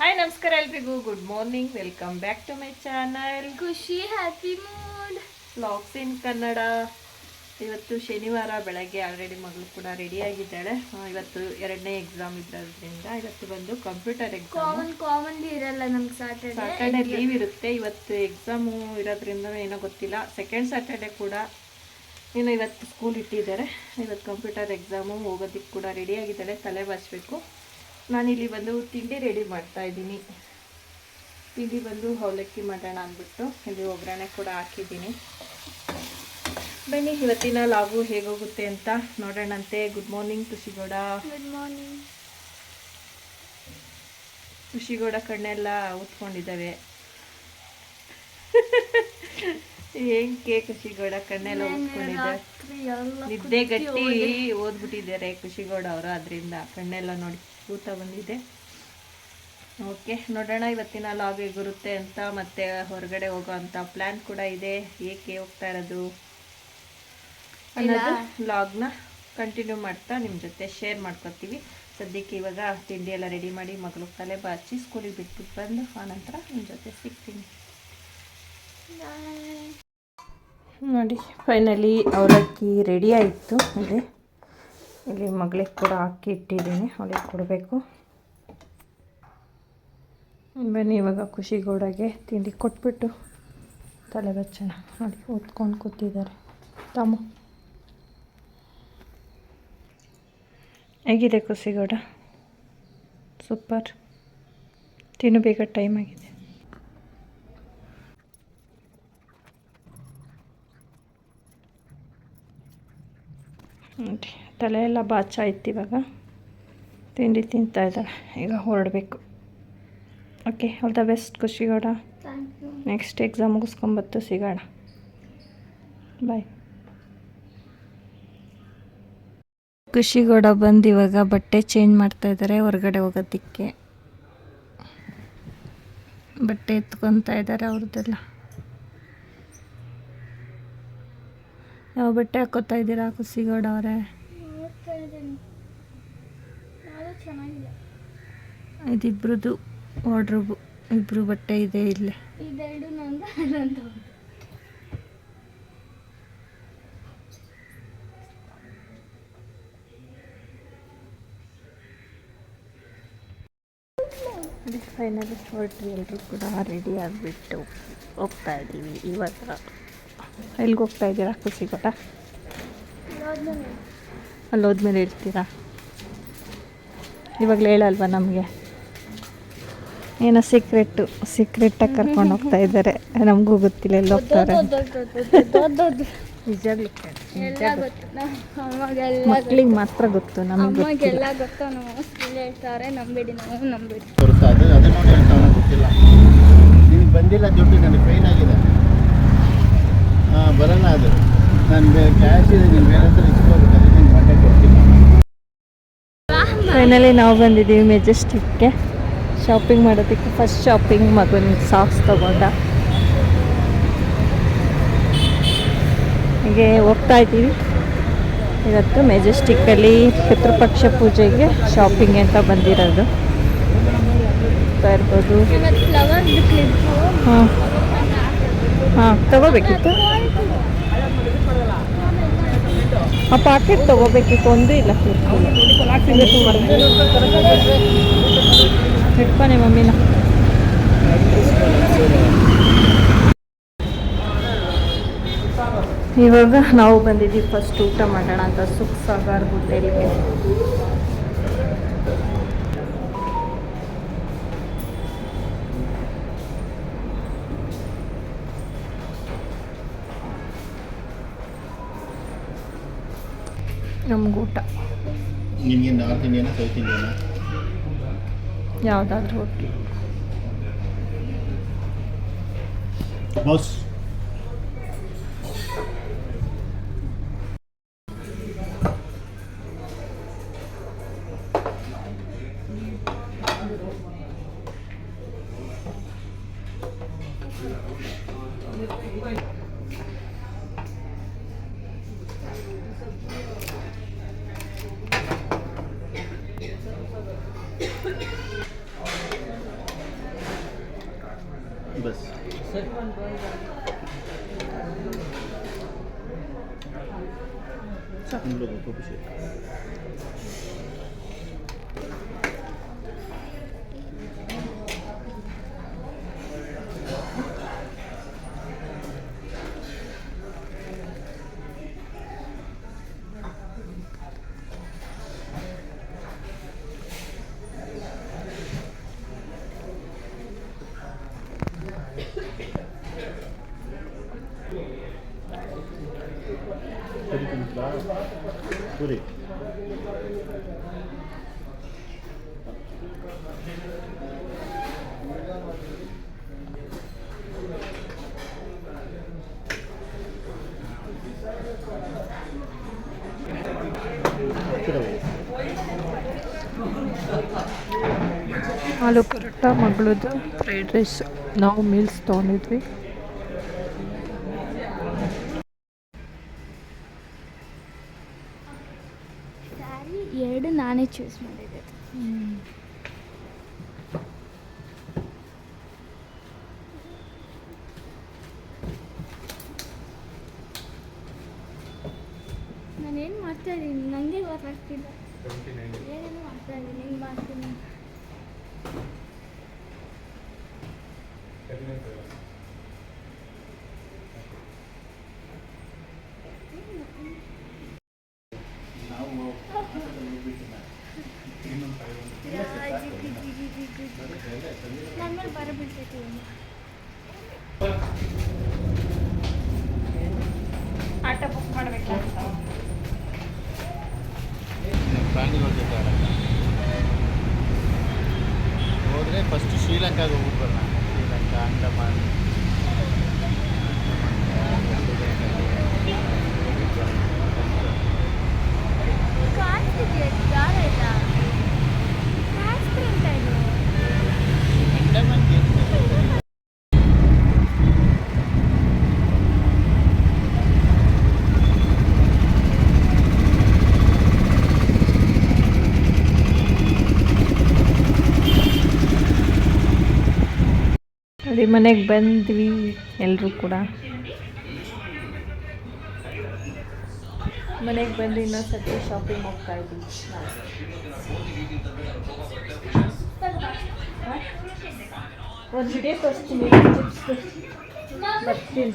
Hi ನಮಸ್ಕಾರ ಎಲ್ರಿಗೂ. Good morning welcome back to my channel Khushi happy mood vlogs in Kannada ಇವತ್ತು ಶನಿವಾರ ಬೆಳಗ್ಗೆ ಆಲ್ರೆಡಿ ಮಗಳು ಕೂಡ ರೆಡಿ ಆಗಿದ್ದಾಳೆ. ಇವತ್ತು ಎರಡನೇ ಎಕ್ಸಾಮ್ ಇರೋದ್ರಿಂದ ಇವತ್ತು ಬಂದು ಕಂಪ್ಯೂಟರ್ ಎಕ್ಸಾಮ್ ಕಾಮನ್ ಕಾಮನ್ ಇರಲ್ಲ ನಮ್ಗೆ ಸಾಟರ್ಡೆ ಸಾಟರ್ಡೆ ಲೀವ್ ಇರುತ್ತೆ. ಇವತ್ತು ಎಕ್ಸಾಮು ಇರೋದ್ರಿಂದ ಏನೋ ಗೊತ್ತಿಲ್ಲ. ಸೆಕೆಂಡ್ ಸ್ಯಾಟರ್ಡೆ ಕೂಡ ಇನ್ನು ಇವತ್ತು ಸ್ಕೂಲ್ ಇಟ್ಟಿದ್ದಾರೆ. ಇವತ್ತು ಕಂಪ್ಯೂಟರ್ ಎಕ್ಸಾಮು ಹೋಗೋದಕ್ಕೆ ಕೂಡ ರೆಡಿ ಆಗಿದ್ದಾಳೆ. ತಲೆ ಬಾಚಬೇಕು. ನಾನಿಲ್ಲಿ ಬಂದು ತಿಂಡಿ ರೆಡಿ ಮಾಡ್ತಾ ಇದ್ದೀನಿ. ತಿಂಡಿ ಬಂದು ಅವಲಕ್ಕಿ ಮಾಡೋಣ ಅಂದ್ಬಿಟ್ಟು ಇಲ್ಲಿ ಒಗ್ಗರಣೆ ಕೂಡ ಹಾಕಿದ್ದೀನಿ. ಬನ್ನಿ ಇವತ್ತಿನ ಲಾಗು ಹೇಗೋಗುತ್ತೆ ಅಂತ ನೋಡೋಣಂತೆ. Good morning Khushi Gowda good morning Khushi Gowda ಕಣ್ಣೆಲ್ಲ ಉತ್ಕೊಂಡಿದ್ದಾವೆ ಹೆಂಗೆ ಖುಷಿಗೌಡ ಕಣ್ಣೆಲ್ಲ ಉತ್ಕೊಂಡಿದ್ದಾರೆ ನಿದ್ದೆ ಗಟ್ಟಿ ಓದ್ಬಿಟ್ಟಿದ್ದಾರೆ ಖುಷಿಗೌಡ ಅವರು ಅದರಿಂದ ಕಣ್ಣೆಲ್ಲ ನೋಡಿ. ಊತ ಬಂದಿದೆ ಓಕೆ ನೋಡೋಣ ಇವತ್ತಿನ ಲಾಗ್ ಹೇಗಿರುತ್ತೆ ಅಂತ ಮತ್ತೆ ಹೊರಗಡೆ ಹೋಗೋ ಅಂತ ಪ್ಲ್ಯಾನ್ ಕೂಡ ಇದೆ. ಏಕೆ ಹೋಗ್ತಾ ಇರೋದು? ಅನ್ನೋದು ಲಾಗ್ನ ಕಂಟಿನ್ಯೂ ಮಾಡ್ತಾ ನಿಮ್ಮ ಜೊತೆ ಶೇರ್ ಮಾಡ್ಕೊತೀವಿ. ಸದ್ಯಕ್ಕೆ ಇವಾಗ ತಿಂಡಿ ಎಲ್ಲ ರೆಡಿ ಮಾಡಿ ಮಗಳು ತಲೆ ಬಾಚಿ ಸ್ಕೂಲಿಗೆ ಬಿಟ್ಬಿಟ್ಟು ಬಂದು ಆನಂತರ ನಿಮ್ಮ ಜೊತೆ ಸಿಗ್ತೀನಿ. ನೋಡಿ ಫೈನಲಿ ಅವಲಕ್ಕಿ ರೆಡಿ ಆಯಿತು. ಇಲ್ಲಿ ಇಲ್ಲಿ ಮಗಳಿಗೆ ಕೂಡ ಹಾಕಿ ಇಟ್ಟಿದ್ದೀನಿ, ಅವಳಿಗೆ ಕೊಡಬೇಕು. ಬನ್ನಿ, ಇವಾಗ ಖುಷಿಗೌಡಗೆ ತಿಂಡಿ ಕೊಟ್ಬಿಟ್ಟು ತಲೆ ಬಚ್ಚೋಣ. ನೋಡಿ, ಓದ್ಕೊಂಡು ಕೂತಿದ್ದಾರೆ. ತಮ್ಮ. ಹೇಗಿದೆ ಖುಷಿಗೌಡ ಸೂಪರ್. ತಿನ್ನು, ಬೇಗ ಟೈಮ್ ಆಗಿದೆ. ನೋಡಿ ತಲೆ ಎಲ್ಲ ಬಾಚಾಯ್ತು ಇವಾಗ. ತಿಂಡಿ ತಿಂತಾ ಇದ್ದಾಳೆ. ಈಗ ಹೊರಡಬೇಕು. Okay all the best Khushi Gowda. Thank you next exam ಮುಗಿಸ್ಕೊಂಬತ್ತು ಸಿಗೋಣ. ಬಾಯ್ ಖುಷಿಗೌಡ ಬಂದು ಇವಾಗ ಬಟ್ಟೆ ಚೇಂಜ್ ಮಾಡ್ತಾ ಇದ್ದಾರೆ ಹೊರಗಡೆ ಹೋಗೋದಕ್ಕೆ. ಬಟ್ಟೆ ಎತ್ಕೊತಾ ಇದ್ದಾರೆ ಅವ್ರದ್ದೆಲ್ಲ. ಯಾವ ಬಟ್ಟೆ ಹಾಕೋತಾ ಇದ್ದೀರಾ ಖುಷಿಗೌಡ ಅವರೇ ನೋಡ್ತಾ ಇದ್ದೀನಿ ಇದಿಬ್ರದ್ದು ವಾರ್ಡ್ರೋಬು ಇಬ್ರು ಬಟ್ಟೆ ಇದೆ ಇಲ್ಲಿ. ಇದೆರಡು ನಂದು ಫೈನಲಿ ಹೊರಟ್ರಿ ಎಲ್ಲರೂ ಕೂಡ ರೆಡಿ ಆಗಿಬಿಟ್ಟು ಹೋಗ್ತಾ ಇದ್ದೀವಿ ಇವತ್ತು ಎಲ್ಲಿಗೆ ಹೋಗ್ತಾ ಇದ್ದೀರಾ? ಖುಷಿ ಕೊಟ್ಟ ಇದಾದ್ಮೇಲೆ ಅಲ್ಲಿ ಹೋದ್ಮೇಲೆ ಹೇಳ್ತೀರಾ? ಇವಾಗಲೇ ಹೇಳಲ್ವ ನಮಗೆ? ಏನೋ ಸೀಕ್ರೆಟ್ಟು ಸೀಕ್ರೆಟಾಗಿ ಕರ್ಕೊಂಡು ಹೋಗ್ತಾ ಇದ್ದಾರೆ. ನಮಗೂ ಗೊತ್ತಿಲ್ಲ ಎಲ್ಲಿ ಹೋಗ್ತಾರೆ ಮಕ್ಕಳಿಗೆ ನಮ್ಮ ಮಕ್ಳಿಗೆ ಮಾತ್ರ ಗೊತ್ತು ನಮಗೆ ನಮ್ಮ ಹೇಳ್ತಾರೆ ನಂಬೇಡಿ ನಾವು ನಂಬೇಡಿ. ನಿನಗೆ ಬಂದಿಲ್ಲ ದುಡ್ಡು ನನಗೆ ಪೈನ್ ಆಗಿದೆ. ಹಾಂ ಬರೋಣ ಅದು. ನಾನು ಕ್ಯಾಶ್ ಇದೆ ನೀನು ಬೇರೆ ಹತ್ರ ಇಸ್ಕೋಬೇಕು ಫೈನಲಿ ನಾವು ಬಂದಿದ್ದೀವಿ ಮೆಜೆಸ್ಟಿಕ್ಗೆ ಶಾಪಿಂಗ್ ಮಾಡೋದಕ್ಕೆ ಫಸ್ಟ್ ಶಾಪಿಂಗ್ ಮಗನ ಸಾಕ್ಸ್ ತಗೊಂಡ. ಹೀಗೆ ಹೋಗ್ತಾ ಇದ್ದೀವಿ. ಇವತ್ತು ಮೆಜೆಸ್ಟಿಕ್ಕಲ್ಲಿ ಪಿತೃಪಕ್ಷ ಪೂಜೆಗೆ ಶಾಪಿಂಗ್ ಅಂತ ಬಂದಿರೋದು. ಹೋಗ್ತಾ ಇರ್ಬೋದು. ಹಾಂ. ಹಾಂ ತಗೋಬೇಕಿತ್ತು. ಆ ಪಾಕೆಟ್ ತಗೋಬೇಕಿತ್ತು ಒಂದು ಇಲ್ಲ ಹಿಡ್ಕೊನೆ ಮಮ್ಮಿನ ಇವಾಗ ನಾವು ಬಂದಿದ್ದೀವಿ ಫಸ್ಟ್ ಊಟ ಮಾಡೋಣ ಅಂತ ಸುಖ ಸಾಗರ್ ಹೋಟೆಲ್ಗೆ ನಮಗೂಟ ನಿಮಗೆ ನಾರ್ತ್ ಇಂಡಿಯನ ಸೌತ್ ಇಂಡಿಯನ ಯಾವುದಾದ್ರೂ ಹೋಟ್ಲು ಬಸ್ Thank you. 맛있어요. 자, 눌러보세요. पूरी ಆಲೂ ಪರೋಟ ಮಗಳದು ಫ್ರೈಡ್ ರೈಸ್ ನಾವು ಮೀಲ್ಸ್ ತೊಗೊಂಡಿದ್ವಿ. ನಾನೇ ಚೂಸ್ ಮಾಡಿದೆ ನಾನೇನು ಮಾಡ್ತಾ ಇದ್ದೀನಿ? ನನಗೆ ಗೊತ್ತಾಗ್ತಿಲ್ಲ ಏನೇನು ಮಾಡ್ತಾ ಇದ್ದೀನಿ. ಹಿಂಗೆ ಮಾಡ್ತೀನಿ? ಆಟೋ ಬುಕ್ ಮಾಡಬೇಕು ಪ್ರಾಣಿಗಳ ಜೊತೆ ಆಡೋಣ ಹೋದರೆ ಫಸ್ಟ್ ಶ್ರೀಲಂಕಾಗೆ ಹೋಗ್ಬಿಟ್ಟು ಬರೋಣ ಶ್ರೀಲಂಕಾ ಅಂಡಮಾನ್ ಅಡಿ ಮನೆಗೆ ಬಂದ್ವಿ ಎಲ್ಲರೂ ಕೂಡ ಮನೆಗೆ ಬಂದು ಇನ್ನೊಂದ್ಸತಿ ಶಾಪಿಂಗ್ ಹೋಗ್ತಾ ಇದ್ವಿ ಒಂದು ವಿಡಿಯೋ ತೋರಿಸ್ತೀನಿ ಚಿಪ್ಸ್ ಬರ್ತೀನಿ